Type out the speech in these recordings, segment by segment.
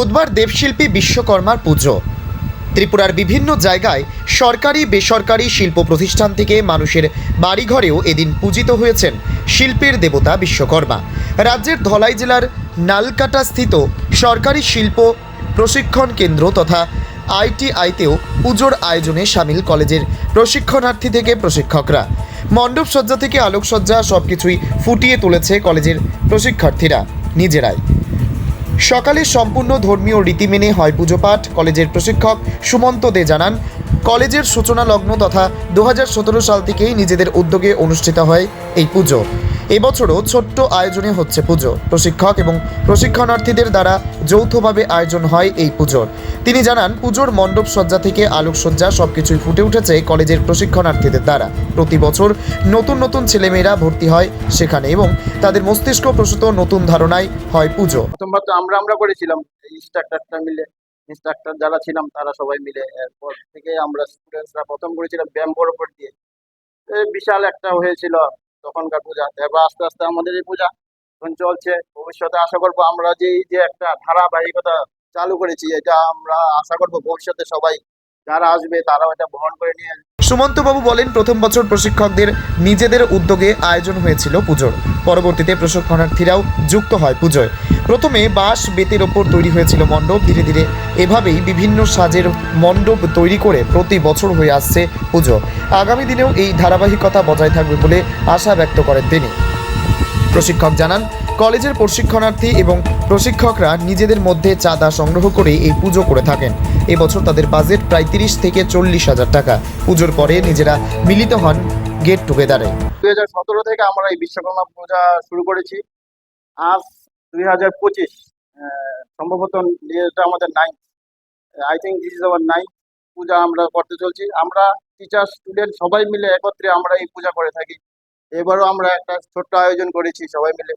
বুধবার দেবশিল্পী বিশ্বকর্মার পুজো। ত্রিপুরার বিভিন্ন জায়গায় সরকারি বেসরকারি শিল্প প্রতিষ্ঠান থেকে মানুষের বাড়িঘরেও এদিন পূজিত হয়েছেন শিল্পের দেবতা বিশ্বকর্মা। রাজ্যের ধলাই জেলার নালকাটা স্থিত সরকারি শিল্প প্রশিক্ষণ কেন্দ্র তথা আইটিআইতেও পুজোর আয়োজনে সামিল কলেজের প্রশিক্ষণার্থী থেকে প্রশিক্ষকরা। মণ্ডপসজ্জা থেকে আলোকসজ্জা সব কিছুই ফুটিয়ে তুলেছে কলেজের প্রশিক্ষার্থীরা। নিজেরাই সকালে সম্পূর্ণ ধর্মীয় রীতি মেনে হয় পুজো পাঠ, কলেজের প্রশিক্ষক সুমন্ত দে জানান, কলেজের সূচনা লগ্ন তথা দু হাজার সতেরো সাল থেকেই নিজেদের উদ্যোগে অনুষ্ঠিত হয় এই পুজো। এবছরও ছোট্ট আয়োজনে হচ্ছে পুজো। প্রশিক্ষক এবং প্রশিক্ষণার্থীদের দ্বারা যৌথভাবে আয়োজন হয় এই পুজোর। তিনি জানান, পুজোর মণ্ডপ সজ্জা থেকে আলোকসজ্জা সবকিছুই ফুটে উঠেছে কলেজের প্রশিক্ষণার্থীদের দ্বারা। প্রতি বছর নতুন নতুন ছেলেমেয়েরা ভর্তি হয় সেখানে এবং তাদের মস্তিষ্ক প্রসূত নতুন ধারণায় হয় পুজো। প্রথমবার তো আমরা আমরা করেছিলাম ইনস্ট্রাক্টরটা মিলে। ইনস্ট্রাক্টর যারা ছিলাম তারা সবাই মিলে এরপর থেকে আমরা স্টুডেন্টসরা প্রথম করেছিলাম ব্যাম্বোর উপর দিয়ে। বিশাল একটা হয়েছিল তখনকার পূজা। এবার আস্তে আস্তে আমাদের এই পূজা এখন চলছে। ভবিষ্যতে আশা করব আমরা যে যে একটা ধারাবাহিকতা চালু করেছি, এটা আমরা আশা করব ভবিষ্যতে সবাই যারা আসবে তারাও এটা বহন করে নিয়ে সুমন্তবাবু বলেন, প্রথম বছর প্রশিক্ষকদের নিজেদের উদ্যোগে আয়োজন হয়েছিল পুজোর। পরবর্তীতে প্রশিক্ষণার্থীরাও যুক্ত হয় পুজোয়। প্রথমে বাঁশ বেতের ওপর তৈরি হয়েছিল মণ্ডপ, ধীরে ধীরে এভাবেই বিভিন্ন সাজের মণ্ডপ তৈরি করে প্রতি বছর হয়ে আসছে পুজো। আগামী দিনেও এই ধারাবাহিকতা বজায় থাকবে বলে আশা ব্যক্ত করেন তিনি। প্রশিক্ষক জানান কলেজের প্রশিক্ষণার্থী এবং প্রশিক্ষকরা নিজেদের মধ্যে চাঁদা সংগ্রহ করে এই পুজো করে থাকেন। এবছর তাদের বাজেট প্রায় তিরিশ থেকে চল্লিশ হাজার টাকা। পুজোর পরে নিজেরা মিলিত হন গেট টুগেদারে। দুই হাজার সতেরো থেকে আমরা এই বিশ্বকর্মা পূজা শুরু করেছি। আজ দুই হাজার পঁচিশ সম্ভবত আমাদের nine I think this is our nine puja আমরা করতে চলছি। আমরা টিচার স্টুডেন্ট সবাই মিলে একত্রে আমরা এই পূজা করে থাকি। এবারও আমরা একটা ছোট্ট আয়োজন করেছি সবাই মিলে।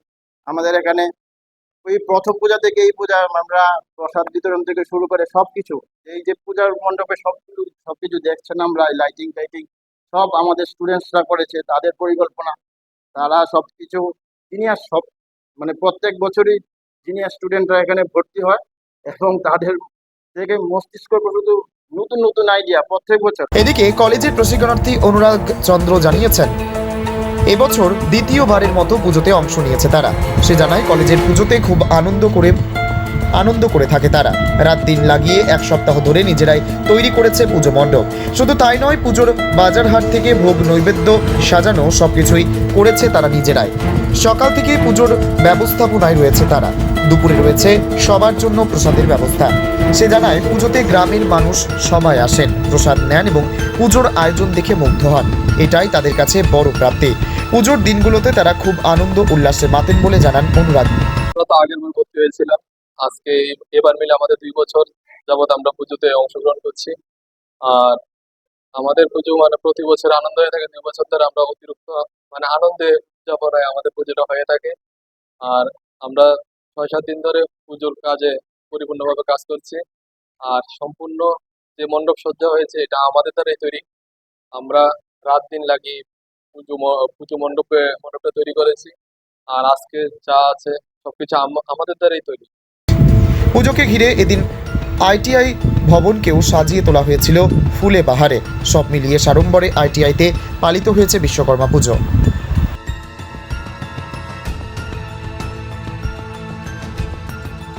আমাদের এখানে ওই প্রথম পূজা থেকে এই পূজা আমরা প্রসাদ বিতরণ থেকে শুরু করে সবকিছু, এই যে পূজার মণ্ডপে সব কিছু সব দেখছেন আমরা লাইটিং টাইটিং সব আমাদের স্টুডেন্টসরা করেছে, তাদের পরিকল্পনা, তারা সব কিছু জিনিয়ার সব মানে প্রত্যেক বছরই জিনিয়ার স্টুডেন্টরা এখানে ভর্তি হয়, এবং তাদের থেকে মস্তিষ্ক শুধু নতুন নতুন আইডিয়া প্রত্যেক বছর। এদিকে কলেজের প্রশিক্ষণার্থী অনুরাগ চন্দ্র জানিয়েছেন এবছর দ্বিতীয়বারের মতো পুজোতে অংশ নিয়েছে তারা। সে জানায়, কলেজের পুজোতে খুব আনন্দ করে আনন্দ করে থাকে তারা। রাত দিন লাগিয়ে এক সপ্তাহ ধরে নিজেরাই তৈরি করেছে পুজো মণ্ডপ। শুধু তাই নয়, পুজোর বাজার হাট থেকে ভোগ নৈবেদ্য সাজানো সবকিছুই করেছে তারা নিজেরাই। সকাল থেকে পুজোর ব্যবস্থাপনায় রয়েছে তারা। দুপুরে রয়েছে সবার জন্য প্রসাদের ব্যবস্থা। সে জানায়, পুজোতে গ্রামের মানুষ সবাই আসেন, প্রসাদ নেন এবং পুজোর আয়োজন দেখে মুগ্ধ হন। এটাই তাদের কাছে বড় প্রাপ্তি। পুজোর দিনগুলোতে তারা খুব আনন্দ উল্লাসে মাতেন বলে জানান অনুরাগ। আগের বার ভর্তি হয়েছিলাম। আজকে এবার মিলে আমাদের দুই বছর যাবত আমরা পুজোতে অংশগ্রহণ করছি। আর আমাদের পুজো মানে প্রতি বছর আনন্দ হয়ে থাকে, দুই বছর ধরে আমরা অতিরিক্ত মানে আনন্দে উদযাপনায় আমাদের পুজোটা হয়ে থাকে। আর আমরা ছয় সাত দিন ধরে পুজোর কাজে পরিপূর্ণভাবে কাজ করছি। আর সম্পূর্ণ যে মণ্ডপ সজ্জা হয়েছে, এটা আমাদের দ্বারাই তৈরি। আমরা রাত দিন লাগিয়ে পুজো পুজো মণ্ডপে, মণ্ডপটা তৈরি করেছি। আর আজকে যা আছে, সবকিছু আম- আমাদের দ্বারাই তৈরি। পুজোকে ঘিরে এদিন আইটিআই ভবনকেও সাজিয়ে তোলা হয়েছিল ফুলে বাহারে সব মিলিয়ে সাড়ম্বরে আইটিআইতে পালিত হয়েছে বিশ্বকর্মা পুজো।